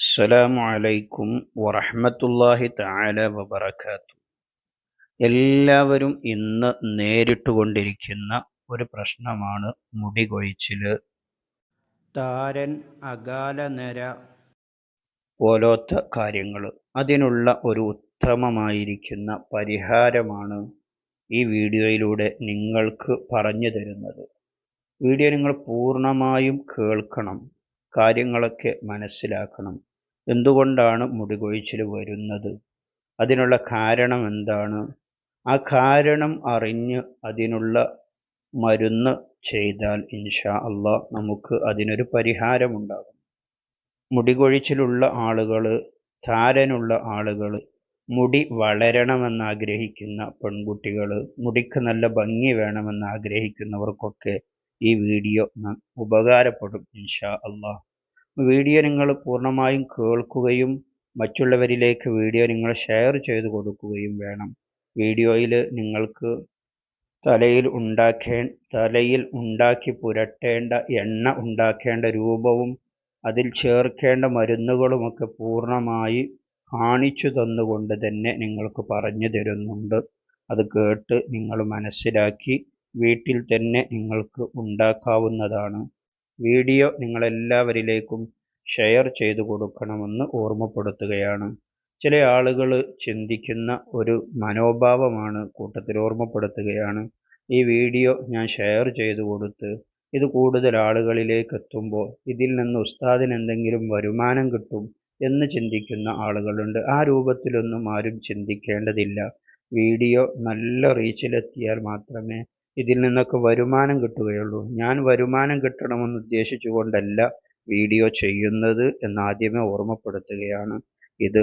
അസ്സലാമു അലൈക്കും വറഹ്മത്തുള്ളാഹി തആല വബറകാത്തു. എല്ലാവരും ഇന്ന് നേരിട്ടുകൊണ്ടിരിക്കുന്ന ഒരു പ്രശ്നമാണ് മുടി കൊഴിച്ചിൽ. താരൻ അകാല നര. പോലത്തെ കാര്യങ്ങൾ. അതിനുള്ള ഒരു ഉത്തമമായിരിക്കുന്ന പരിഹാരമാണ് ഈ വീഡിയോയിലൂടെ നിങ്ങൾക്ക് പറഞ്ഞു തരുന്നത്. വീഡിയോ നിങ്ങൾ പൂർണമായും കേൾക്കണം. കാര്യങ്ങളൊക്കെ മനസ്സിലാക്കണം. എന്തുകൊണ്ടാണ് മുടി കൊഴിച്ചിൽ വരുന്നത്? അതിനുള്ള കാരണം എന്താണ്? ആ കാരണം അറിഞ്ഞ് അതിനുള്ള മരുന്ന് ചെയ്താൽ ഇൻഷാ അള്ളാ നമുക്ക് അതിനൊരു പരിഹാരമുണ്ടാകും. മുടി കൊഴിച്ചിലുള്ള ആളുകൾ താരനുള്ള ആളുകൾ മുടി വളരണമെന്ന് ആഗ്രഹിക്കുന്ന പെൺകുട്ടികൾ മുടിക്ക് നല്ല ഭംഗി വേണമെന്ന് ആഗ്രഹിക്കുന്നവർക്കൊക്കെ ഈ വീഡിയോ ഉപകാരപ്പെടും ഇൻഷാ അള്ളാഹ്. വീഡിയോ നിങ്ങൾ പൂർണമായും കേൾക്കുകയും മറ്റുള്ളവരിലേക്ക് വീഡിയോ നിങ്ങൾ ഷെയർ ചെയ്ത് കൊടുക്കുകയും വേണം. വീഡിയോയിൽ നിങ്ങൾക്ക് തലയിൽ ഉണ്ടാക്കേ തലയിൽ ഉണ്ടാക്കി പുരട്ടേണ്ട എണ്ണ ഉണ്ടാക്കേണ്ട രൂപവും അതിൽ ചേർക്കേണ്ട മരുന്നുകളുമൊക്കെ പൂർണമായി കാണിച്ചു തന്നുകൊണ്ട് തന്നെ നിങ്ങൾക്ക് പറഞ്ഞു തരുന്നുണ്ട്. അത് കേട്ട് നിങ്ങൾ മനസ്സിലാക്കി വീട്ടിൽ തന്നെ നിങ്ങൾക്ക് ഉണ്ടാക്കാവുന്നതാണ്. വീഡിയോ നിങ്ങളെല്ലാവരിലേക്കും ഷെയർ ചെയ്തു കൊടുക്കണമെന്ന് ഓർമ്മപ്പെടുത്തുകയാണ്. ചില ആളുകൾ ചിന്തിക്കുന്ന ഒരു മനോഭാവമാണ് കൂട്ടത്തിൽ ഓർമ്മപ്പെടുത്തുകയാണ്. ഈ വീഡിയോ ഞാൻ ഷെയർ ചെയ്തു കൊടുത്ത് ഇത് കൂടുതൽ ആളുകളിലേക്ക് എത്തുമ്പോൾ ഇതിൽ നിന്ന് ഉസ്താദിന് എന്തെങ്കിലും വരുമാനം കിട്ടും എന്ന് ചിന്തിക്കുന്ന ആളുകളുണ്ട്. ആ രൂപത്തിലൊന്നും ആരും ചിന്തിക്കേണ്ടതില്ല. വീഡിയോ നല്ല റീച്ചിലെത്തിയാൽ മാത്രമേ ഇതിൽ നിന്നൊക്കെ വരുമാനം കിട്ടുകയുള്ളൂ. ഞാൻ വരുമാനം കിട്ടണമെന്ന് ഉദ്ദേശിച്ചുകൊണ്ടല്ല വീഡിയോ ചെയ്യുന്നത് എന്നാദ്യമേ ഓർമ്മപ്പെടുത്തുകയാണ്. ഇത്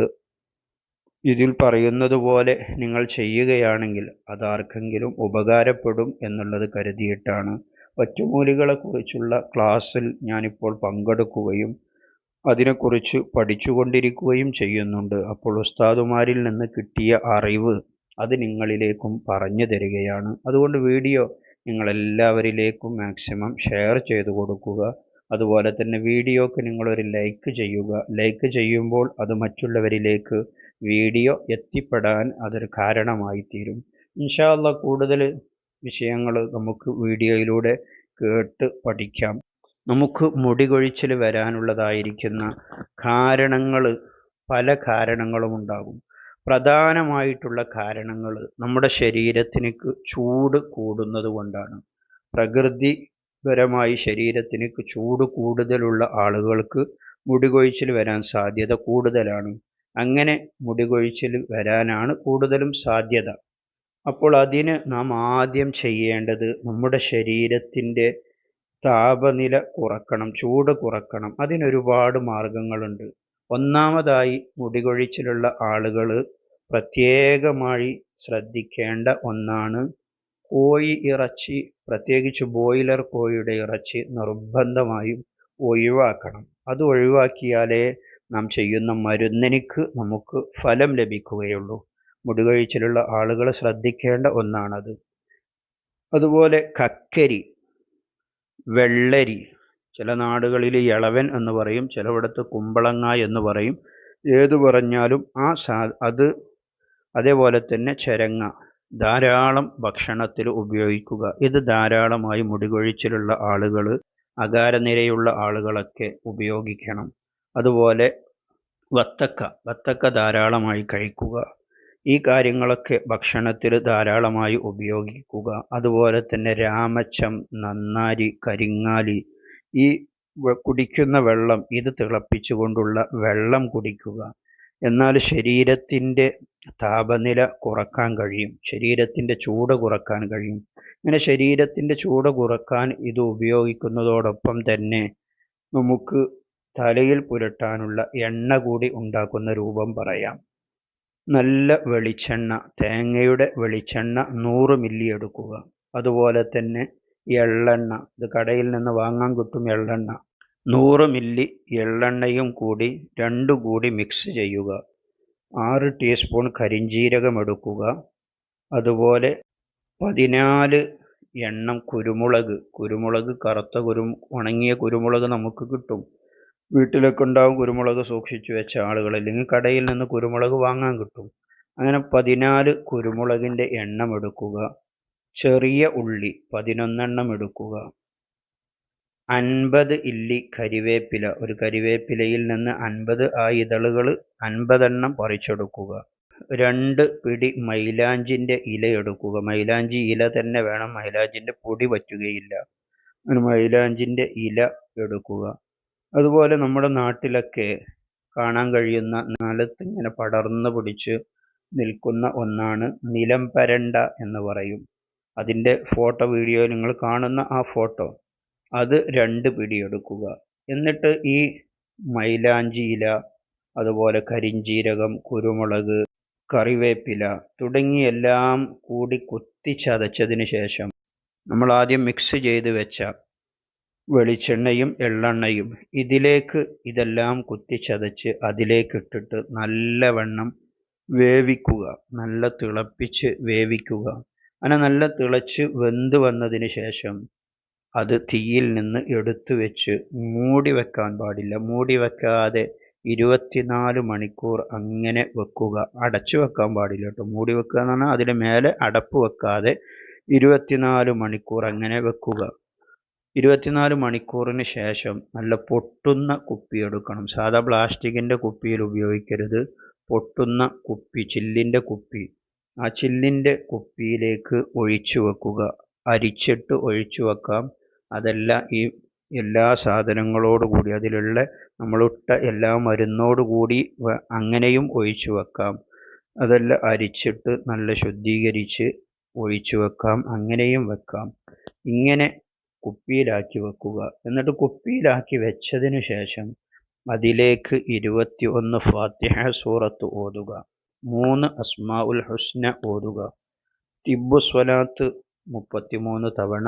ഇതിൽ പറയുന്നത് പോലെ നിങ്ങൾ ചെയ്യുകയാണെങ്കിൽ അതാർക്കെങ്കിലും ഉപകാരപ്പെടും എന്നുള്ളത് കരുതിയിട്ടാണ്. ഒറ്റമൂലികളെക്കുറിച്ചുള്ള ക്ലാസ്സിൽ ഞാനിപ്പോൾ പങ്കെടുക്കുകയും അതിനെക്കുറിച്ച് പഠിച്ചുകൊണ്ടിരിക്കുകയും ചെയ്യുന്നുണ്ട്. അപ്പോൾ ഉസ്താദുമാരിൽ നിന്ന് കിട്ടിയ അറിവ് അത് നിങ്ങളിലേക്കും പറഞ്ഞു തരികയാണ്. അതുകൊണ്ട് വീഡിയോ നിങ്ങളെല്ലാവരിലേക്കും മാക്സിമം ഷെയർ ചെയ്തു കൊടുക്കുക. അതുപോലെ തന്നെ വീഡിയോക്ക് നിങ്ങളൊരു ലൈക്ക് ചെയ്യുക. ലൈക്ക് ചെയ്യുമ്പോൾ അത് മറ്റുള്ളവരിലേക്ക് വീഡിയോ എത്തിപ്പെടാൻ അതൊരു കാരണമായി തീരും ഇൻഷാല്ല കൂടുതൽ വിഷയങ്ങൾ നമുക്ക് വീഡിയോയിലൂടെ കേട്ട് പഠിക്കാം. നമുക്ക് മുടി കൊഴിച്ചിൽ വരാനുള്ളതായിരിക്കുന്ന കാരണങ്ങൾ പല കാരണങ്ങളും ഉണ്ടാകും. പ്രധാനമായിട്ടുള്ള കാരണങ്ങൾ നമ്മുടെ ശരീരത്തിന് ചൂട് കൂടുന്നത് കൊണ്ടാണ്. പ്രകൃതിപരമായി ശരീരത്തിന് ചൂട് കൂടുതലുള്ള ആളുകൾക്ക് മുടികൊഴിച്ചിൽ വരാൻ സാധ്യത കൂടുതലാണ്. അങ്ങനെ മുടികൊഴിച്ചിൽ വരാനാണ് കൂടുതലും സാധ്യത. അപ്പോൾ അതിന് നാം ആദ്യം ചെയ്യേണ്ടത് നമ്മുടെ ശരീരത്തിന്റെ താപനില കുറക്കണം ചൂട് കുറക്കണം. അതിനൊരുപാട് മാർഗങ്ങളുണ്ട്. ഒന്നാമതായി മുടികൊഴിച്ചിലുള്ള ആളുകൾ പ്രത്യേകമായി ശ്രദ്ധിക്കേണ്ട ഒന്നാണ് കോഴി ഇറച്ചി പ്രത്യേകിച്ച് ബോയിലർ കോഴിയുടെ ഇറച്ചി നിർബന്ധമായും ഒഴിവാക്കണം. അത് ഒഴിവാക്കിയാലേ നാം ചെയ്യുന്ന മരുന്നിനിക്ക് നമുക്ക് ഫലം ലഭിക്കുകയുള്ളൂ. മുടികൊഴിച്ചിലുള്ള ആളുകൾ ശ്രദ്ധിക്കേണ്ട ഒന്നാണത്. അതുപോലെ കക്കരി വെള്ളരി ചില നാടുകളിൽ ഇളവൻ എന്ന് പറയും ചിലയിടത്ത് കുമ്പളങ്ങ എന്ന് പറയും. ഏതു പറഞ്ഞാലും ആ സാ അത് അതേപോലെ തന്നെ ചരങ്ങ. ധാരാളം ഭക്ഷണത്തിൽ ഉപയോഗിക്കുക. ഇത് ധാരാളമായി മുടികൊഴിച്ചിലുള്ള ആളുകൾ അകാരനിരയുള്ള ആളുകളൊക്കെ ഉപയോഗിക്കണം. അതുപോലെ വത്തക്ക. വത്തക്ക ധാരാളമായി കഴിക്കുക. ഈ കാര്യങ്ങളൊക്കെ ഭക്ഷണത്തിൽ ധാരാളമായി ഉപയോഗിക്കുക. അതുപോലെ തന്നെ രാമച്ചം നന്നാരി കരിങ്ങാലി ഈ കുടിക്കുന്ന വെള്ളം ഇത് തിളപ്പിച്ചുകൊണ്ടുള്ള വെള്ളം കുടിക്കുക. എന്നാൽ ശരീരത്തിന്റെ താപനില കുറയ്ക്കാൻ കഴിയും. ശരീരത്തിന്റെ ചൂട് കുറയ്ക്കാൻ കഴിയും. ഇങ്ങനെ ശരീരത്തിന്റെ ചൂട് കുറയ്ക്കാൻ ഇത് ഉപയോഗിക്കുന്നതോടൊപ്പം തന്നെ നമുക്ക് തലയിൽ പുരട്ടാനുള്ള എണ്ണ കൂടി ഉണ്ടാക്കുന്ന രൂപം പറയാം. നല്ല വെളിച്ചെണ്ണ തേങ്ങയുടെ വെളിച്ചെണ്ണ നൂറ് മില്ലി എടുക്കുക. അതുപോലെ തന്നെ എള്ളെണ്ണ ഇത് കടയിൽ നിന്ന് വാങ്ങാൻ കിട്ടും എള്ളെണ്ണ. നൂറ് മില്ലി എള്ളെണ്ണയും കൂടി രണ്ടു കൂടി മിക്സ് ചെയ്യുക. ആറ് ടീസ്പൂൺ കരിഞ്ജീരകം എടുക്കുക. അതുപോലെ പതിനാല് എണ്ണം കുരുമുളക്. കുരുമുളക് കറുത്ത കുരു ഉണങ്ങിയ കുരുമുളക് നമുക്ക് കിട്ടും. വീട്ടിലൊക്കെ ഉണ്ടാവും കുരുമുളക് സൂക്ഷിച്ചു വെച്ച ആളുകൾ. അല്ലെങ്കിൽ കടയിൽ നിന്ന് കുരുമുളക് വാങ്ങാൻ കിട്ടും. അങ്ങനെ പതിനാല് കുരുമുളകിന്റെ എണ്ണം എടുക്കുക. ചെറിയ ഉള്ളി പതിനൊന്നെണ്ണം എടുക്കുക. അൻപത് ഇല്ലി കരിവേപ്പില. ഒരു കരിവേപ്പിലയിൽ നിന്ന് അൻപത് ആ ഇതളുകൾ അൻപതെണ്ണം പറിച്ചെടുക്കുക. രണ്ട് പിടി മൈലാഞ്ചിന്റെ ഇല എടുക്കുക. മൈലാഞ്ചി ഇല തന്നെ വേണം. മൈലാഞ്ചിന്റെ പൊടി പറ്റുകയില്ല ഒരു മൈലാഞ്ചിന്റെ ഇല എടുക്കുക. അതുപോലെ നമ്മുടെ നാട്ടിലൊക്കെ കാണാൻ കഴിയുന്ന നിലത്ത് ഇങ്ങനെ പടർന്നു പിടിച്ച് നിൽക്കുന്ന ഒന്നാണ് നിലം പരണ്ട എന്ന് പറയും. അതിന്റെ ഫോട്ടോ വീഡിയോ നിങ്ങൾ കാണുന്ന ആ ഫോട്ടോ. അത് രണ്ട് പിടിയെടുക്കുക. എന്നിട്ട് ഈ മൈലാഞ്ചിയില അതുപോലെ കരിഞ്ജീരകം കുരുമുളക് കറിവേപ്പില തുടങ്ങിയെല്ലാം കൂടി കുത്തിച്ചതച്ചതിന് ശേഷം നമ്മൾ ആദ്യം മിക്സ് ചെയ്ത് വെച്ച വെളിച്ചെണ്ണയും എള്ളെണ്ണയും ഇതിലേക്ക് ഇതെല്ലാം കുത്തിച്ചതച്ച് അതിലേക്ക് ഇട്ടിട്ട് നല്ലവണ്ണം വേവിക്കുക. നല്ല തിളപ്പിച്ച് വേവിക്കുക. അങ്ങനെ നല്ല തിളച്ച് വെന്ത് വന്നതിന് ശേഷം അത് തീയിൽ നിന്ന് എടുത്തു വെച്ച് മൂടി വെക്കാൻ പാടില്ല. മൂടി വെക്കാതെ ഇരുപത്തിനാല് മണിക്കൂർ അങ്ങനെ വെക്കുക. അടച്ചു വെക്കാൻ പാടില്ല കേട്ടോ. മൂടി വെക്കുക എന്ന് പറഞ്ഞാൽ അതിന് മേലെ അടപ്പ് വെക്കാതെ ഇരുപത്തിനാല് മണിക്കൂർ അങ്ങനെ വെക്കുക. ഇരുപത്തിനാല് മണിക്കൂറിന് ശേഷം നല്ല പൊട്ടുന്ന കുപ്പി എടുക്കണം. സാധാ പ്ലാസ്റ്റിക്കിന്റെ കുപ്പിയിൽ ഉപയോഗിക്കരുത്. പൊട്ടുന്ന കുപ്പി ചില്ലിന്റെ കുപ്പി. ആ ചില്ലിന്റെ കുപ്പിയിലേക്ക് ഒഴിച്ചു വെക്കുക. അരിച്ചിട്ട് ഒഴിച്ചു വെക്കാം. അതല്ല ഈ എല്ലാ സാധനങ്ങളോട് കൂടി അതിലുള്ള നമ്മളിട്ട എല്ലാ മരുന്നോട് കൂടി അങ്ങനെയും ഒഴിച്ചു വെക്കാം. അതെല്ലാം അരിച്ചിട്ട് നല്ല ശുദ്ധീകരിച്ച് ഒഴിച്ചു വെക്കാം. അങ്ങനെയും വെക്കാം. ഇങ്ങനെ കുപ്പിയിലാക്കി വെക്കുക. എന്നിട്ട് കുപ്പിയിലാക്കി വെച്ചതിന് ശേഷം അതിലേക്ക് ഇരുപത്തി ഒന്ന് ഫാത്തിഹ സൂറത്ത് ഓതുക. മൂന്ന് അസ്മാ ഉൽ ഹുസ്ന ഓതുക. തിബു സ്വലാത്ത് മുപ്പത്തിമൂന്ന് തവണ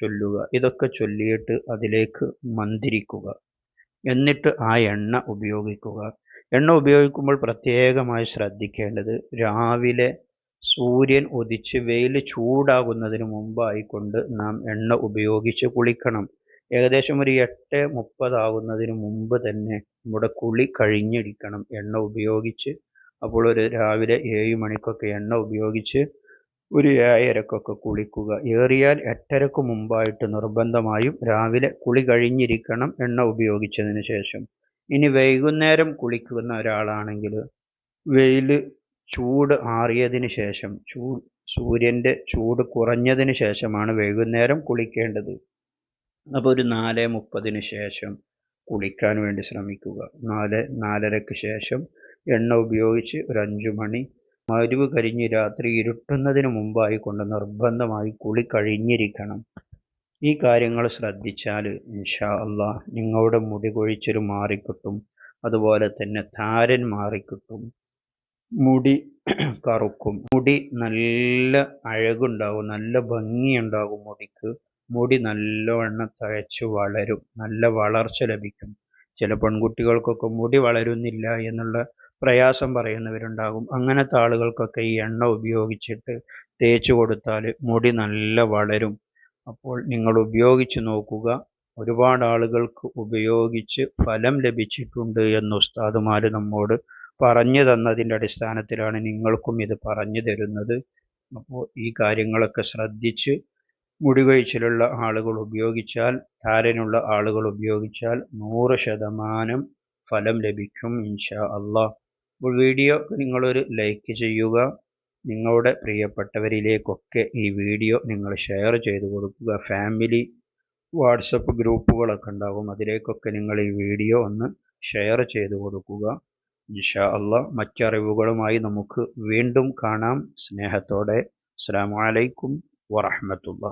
ചൊല്ലുക. ഇതൊക്കെ ചൊല്ലിയിട്ട് അതിലേക്ക് മന്തിരിക്കുക. എന്നിട്ട് ആ എണ്ണ ഉപയോഗിക്കുക. എണ്ണ ഉപയോഗിക്കുമ്പോൾ പ്രത്യേകമായി ശ്രദ്ധിക്കേണ്ടത് രാവിലെ സൂര്യൻ ഉദിച്ച് വെയിൽ ചൂടാകുന്നതിന് മുമ്പായിക്കൊണ്ട് നാം എണ്ണ ഉപയോഗിച്ച് കുളിക്കണം. ഏകദേശം ഒരു എട്ട് മുപ്പതാകുന്നതിന് മുമ്പ് തന്നെ നമ്മുടെ കുളി കഴിഞ്ഞിരിക്കണം. എണ്ണ ഉപയോഗിച്ച് അപ്പോൾ ഒരു രാവിലെ ഏഴ് മണിക്കൊക്കെ എണ്ണ ഉപയോഗിച്ച് ഒരു ഏഴരക്കൊക്കെ കുളിക്കുക. ഏറിയാൽ എട്ടരക്ക് മുമ്പായിട്ട് നിർബന്ധമായും രാവിലെ കുളി കഴിഞ്ഞിരിക്കണം എണ്ണ ഉപയോഗിച്ചതിന് ശേഷം. ഇനി വൈകുന്നേരം കുളിക്കുന്ന ഒരാളാണെങ്കിൽ വെയിൽ ചൂട് ആറിയതിന് ശേഷം ചൂ സൂര്യന്റെ ചൂട് കുറഞ്ഞതിന് ശേഷമാണ് വൈകുന്നേരം കുളിക്കേണ്ടത്. അപ്പോൾ ഒരു നാല് മുപ്പതിന് ശേഷം കുളിക്കാൻ വേണ്ടി ശ്രമിക്കുക. നാല് നാലരക്ക് ശേഷം എണ്ണ ഉപയോഗിച്ച് ഒരു അഞ്ചു മണി മരുവ് കരിഞ്ഞ് രാത്രി ഇരുട്ടുന്നതിന് മുമ്പായി കൊണ്ട് നിർബന്ധമായി കുളി കഴിഞ്ഞിരിക്കണം. ഈ കാര്യങ്ങൾ ശ്രദ്ധിച്ചാൽ ഇൻഷാ അള്ളാഹ് നിങ്ങളുടെ മുടി കൊഴിച്ചൊരു മാറിക്കിട്ടും അതുപോലെ തന്നെ താരൻ മാറിക്കിട്ടും. മുടി കറുക്കും. മുടി നല്ല അഴകുണ്ടാകും നല്ല ഭംഗിയുണ്ടാകും മുടിക്ക്. മുടി നല്ലവണ്ണം തഴച്ച് വളരും നല്ല വളർച്ച ലഭിക്കും. ചില പെൺകുട്ടികൾക്കൊക്കെ മുടി വളരുന്നില്ല എന്നുള്ള പ്രയാസം പറയുന്നവരുണ്ടാകും. അങ്ങനത്തെ ആളുകൾക്കൊക്കെ ഈ എണ്ണ ഉപയോഗിച്ചിട്ട് തേച്ച് കൊടുത്താൽ മുടി നല്ല വളരും. അപ്പോൾ നിങ്ങൾ ഉപയോഗിച്ച് നോക്കുക. ഒരുപാട് ആളുകൾക്ക് ഉപയോഗിച്ച് ഫലം ലഭിച്ചിട്ടുണ്ട് എന്ന് ഉസ്താദുമാർ നമ്മോട് പറഞ്ഞു തന്നതിന്റെ അടിസ്ഥാനത്തിലാണ് നിങ്ങൾക്കും ഇത് പറഞ്ഞു തരുന്നത്. അപ്പോൾ ഈ കാര്യങ്ങളൊക്കെ ശ്രദ്ധിച്ച് മുടി കൊഴിച്ചിലുള്ള ആളുകൾ ഉപയോഗിച്ചാൽ താരനുള്ള ആളുകൾ ഉപയോഗിച്ചാൽ നൂറ് ശതമാനം ഫലം ലഭിക്കും ഇൻഷാ അള്ളാഹ്. വീഡിയോ നിങ്ങളൊരു ലൈക്ക് ചെയ്യുക. നിങ്ങളുടെ പ്രിയപ്പെട്ടവരിലേക്കൊക്കെ ഈ വീഡിയോ നിങ്ങൾ ഷെയർ ചെയ്ത് കൊടുക്കുക. ഫാമിലി വാട്സപ്പ് ഗ്രൂപ്പുകളൊക്കെ ഉണ്ടാകും അതിലേക്കൊക്കെ നിങ്ങൾ ഈ വീഡിയോ ഒന്ന് ഷെയർ ചെയ്ത് കൊടുക്കുക. ഇൻഷാ അല്ല മറ്ററിവുകളുമായി നമുക്ക് വീണ്ടും കാണാം. സ്നേഹത്തോടെ. അസ്സാം വലൈക്കും വറഹമത്തുള്ള